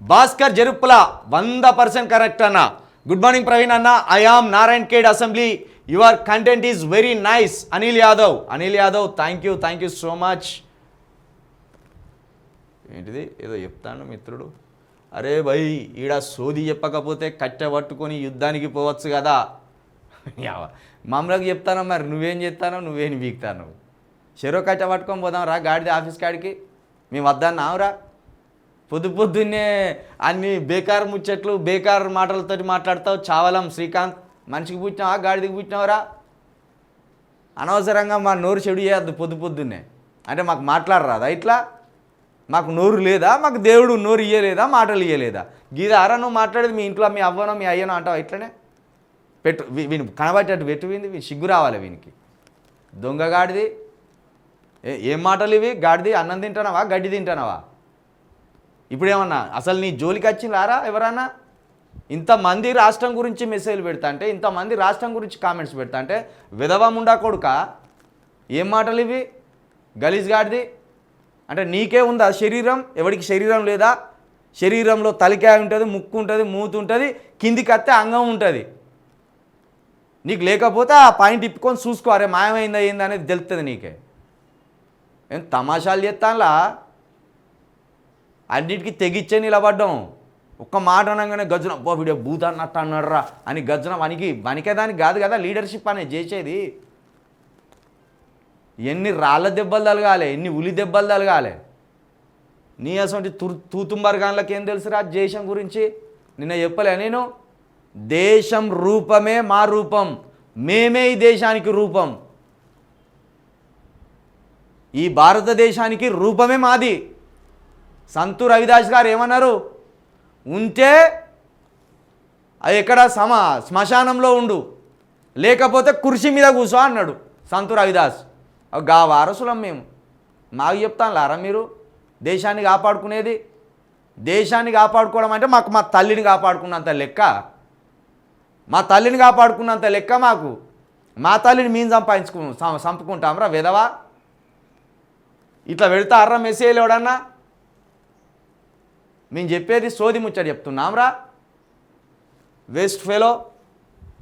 భాస్కర్ జరుపుల వంద percent correct అన్న. Good morning Praveen అన్న. I am Narayankhed assembly your content is very nice Anil Yadav Anil Yadav thank you thank you so much ఏంటిది? ఏదో చెప్తాను మిత్రుడు. అరే భయ్ ఈడ సోది చెప్పకపోతే కట్టె పట్టుకొని యుద్ధానికి పోవచ్చు కదా. మామూలుగా చెప్తాను మరి? నువ్వేం చెప్తానో నువ్వేం వీక్తాను. చెరో కట్టె పట్టుకొని పోదాం రా గాడిది ఆఫీస్ కాడికి. మేము వద్దన్నావురా పొద్దు పొద్దున్నే అన్ని బేకార్ ముచ్చట్లు బేకార్ మాటలతో మాట్లాడతావు. చావలం శ్రీకాంత్. మనిషికి పుట్టినావా గాడిదికి పుట్టినావురా? అనవసరంగా మా నోరు చెడు చేయద్దు పొద్దు పొద్దున్నే. అంటే మాకు మాట్లాడరాదా ఇట్లా? మాకు నోరు లేదా? మాకు దేవుడు నోరు ఇయ్యలేదా? మాటలు ఇయ్యలేదా? గీదారా నువ్వు మాట్లాడేది మీ ఇంట్లో మీ అవ్వనో మీ అయ్యనో అంటావు ఇట్లనే? పెట్టు వీని కనబట్టేటట్టు పెట్టు సిగ్గు రావాలి వీనికి. దొంగ గాడిది. ఏం మాటలు ఇవి? గాడిది అన్నం తింటానావా గడ్డి తింటానావా ఇప్పుడేమన్నా అసలు నీ జోలికి వచ్చిందారా ఎవరన్నా? ఇంతమంది రాష్ట్రం గురించి మెసేజ్లు పెడతా అంటే ఇంతమంది రాష్ట్రం గురించి కామెంట్స్ పెడతా అంటే విధవముండా కొడుక? ఏం మాటలు ఇవి? గలీజ్ గాడిది. అంటే నీకే ఉందా శరీరం? ఎవడికి శరీరం లేదా? శరీరంలో తలికాయ ఉంటుంది ముక్కు ఉంటుంది మూతి ఉంటుంది కిందికి వస్తే అంగం ఉంటుంది. నీకు లేకపోతే ఆ పాయింట్ ఇప్పుకొని చూసుకో అరే మాయమైందా ఏంది అనేది తెలుస్తుంది నీకే. ఏం తమాషాలు చేస్తాన్లా? అన్నిటికీ తెగిచ్చే నిలబడ్డాం. ఒక్క మాట అనగానే గజ్జన అబ్బో వీడియో భూత అన్నట్టు అన్నాడురా అని గజ్జన వనికి వనికేదానికి కాదు కదా లీడర్షిప్ అనేది చేసేది. ఎన్ని రాళ్ళ దెబ్బలు తలగాలి ఎన్ని ఉలి దెబ్బలు తలగాలి. నీ అసలు తూ తూతుంబర్గాన్లకు ఏం తెలుసురా దేశం గురించి? నిన్న చెప్పలే నేను దేశం రూపమే మా రూపం మేమే ఈ దేశానికి రూపం. ఈ భారతదేశానికి రూపమే మాది. సంతు రవిదాస్ గారు ఏమన్నారు? ఉంటే అది ఎక్కడ సమ శ్మశానంలో ఉండు. లేకపోతే కుర్చీ మీద కూర్చో అన్నాడు సంతు రవిదాస్. గా వారసులం మేము. మాకు చెప్తాను లారా మీరు? దేశాన్ని కాపాడుకునేది? దేశాన్ని కాపాడుకోవడం అంటే మాకు మా తల్లిని కాపాడుకున్నంత లెక్క. మా తల్లిని కాపాడుకున్నంత లెక్క మాకు. మా తల్లిని మేము సంపాదించుకు సంపుకుంటాం రా విధవా ఇట్లా పెడతారా మెసేజ్ ఎవడన్నా? మేము చెప్పేది సోది ముచ్చట చెప్తున్నాంరా వేస్ట్ ఫెలో